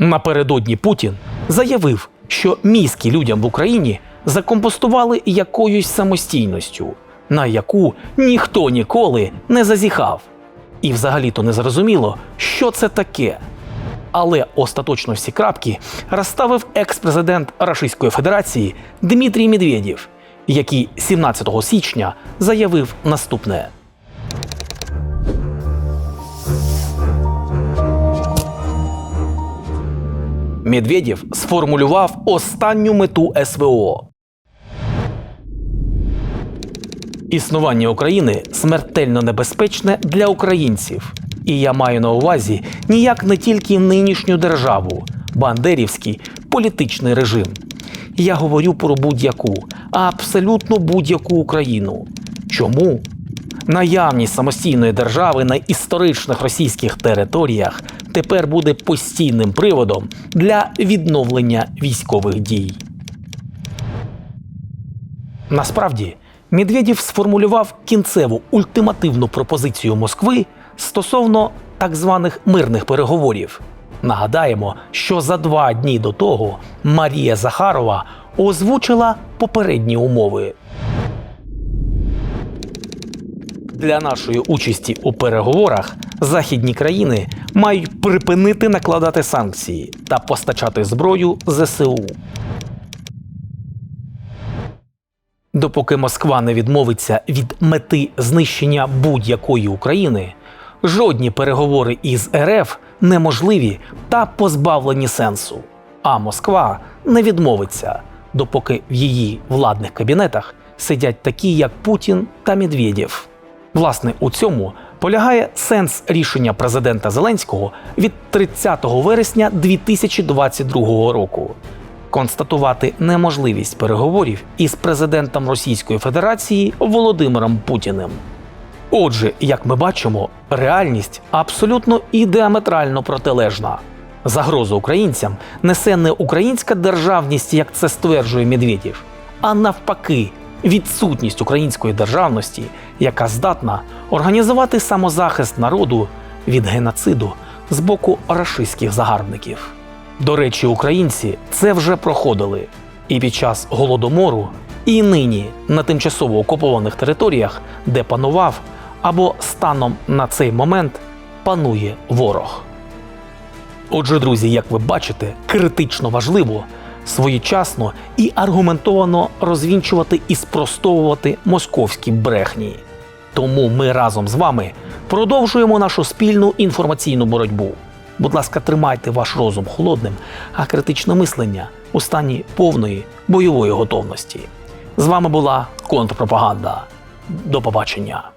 Напередодні Путін заявив, що мізки людям в Україні закомпостували якоюсь самостійністю, на яку ніхто ніколи не зазіхав. І взагалі-то не зрозуміло, що це таке. Але остаточно всі крапки розставив екс-президент Російської Федерації Дмитрій Медведєв, який 17 січня заявив наступне. Медведєв сформулював останню мету СВО. Існування України смертельно небезпечне для українців. І я маю на увазі ніяк не тільки нинішню державу, бандерівський політичний режим. Я говорю про будь-яку, абсолютно будь-яку Україну. Чому? Наявність самостійної держави на історичних російських територіях тепер буде постійним приводом для відновлення військових дій. Насправді, Медведєв сформулював кінцеву ультимативну пропозицію Москви стосовно так званих мирних переговорів. Нагадаємо, що за два дні до того Марія Захарова озвучила попередні умови. Для нашої участі у переговорах західні країни мають припинити накладати санкції та постачати зброю ЗСУ. Допоки Москва не відмовиться від мети знищення будь-якої України, жодні переговори із РФ неможливі та позбавлені сенсу. А Москва не відмовиться, допоки в її владних кабінетах сидять такі, як Путін та Медведєв. Власне, у цьому полягає сенс рішення президента Зеленського від 30 вересня 2022 року констатувати неможливість переговорів із президентом Російської Федерації Володимиром Путіним. Отже, як ми бачимо, реальність абсолютно і діаметрально протилежна. Загрозу українцям несе не українська державність, як це стверджує Медведєв, а навпаки, відсутність української державності, яка здатна організувати самозахист народу від геноциду з боку рашистських загарбників. До речі, українці це вже проходили і під час голодомору, і нині на тимчасово окупованих територіях, де панував або станом на цей момент панує ворог. Отже, друзі, як ви бачите, критично важливо своєчасно і аргументовано розвінчувати і спростовувати московські брехні. Тому ми разом з вами продовжуємо нашу спільну інформаційну боротьбу. Будь ласка, тримайте ваш розум холодним, а критичне мислення у стані повної бойової готовності. З вами була контрпропаганда. До побачення.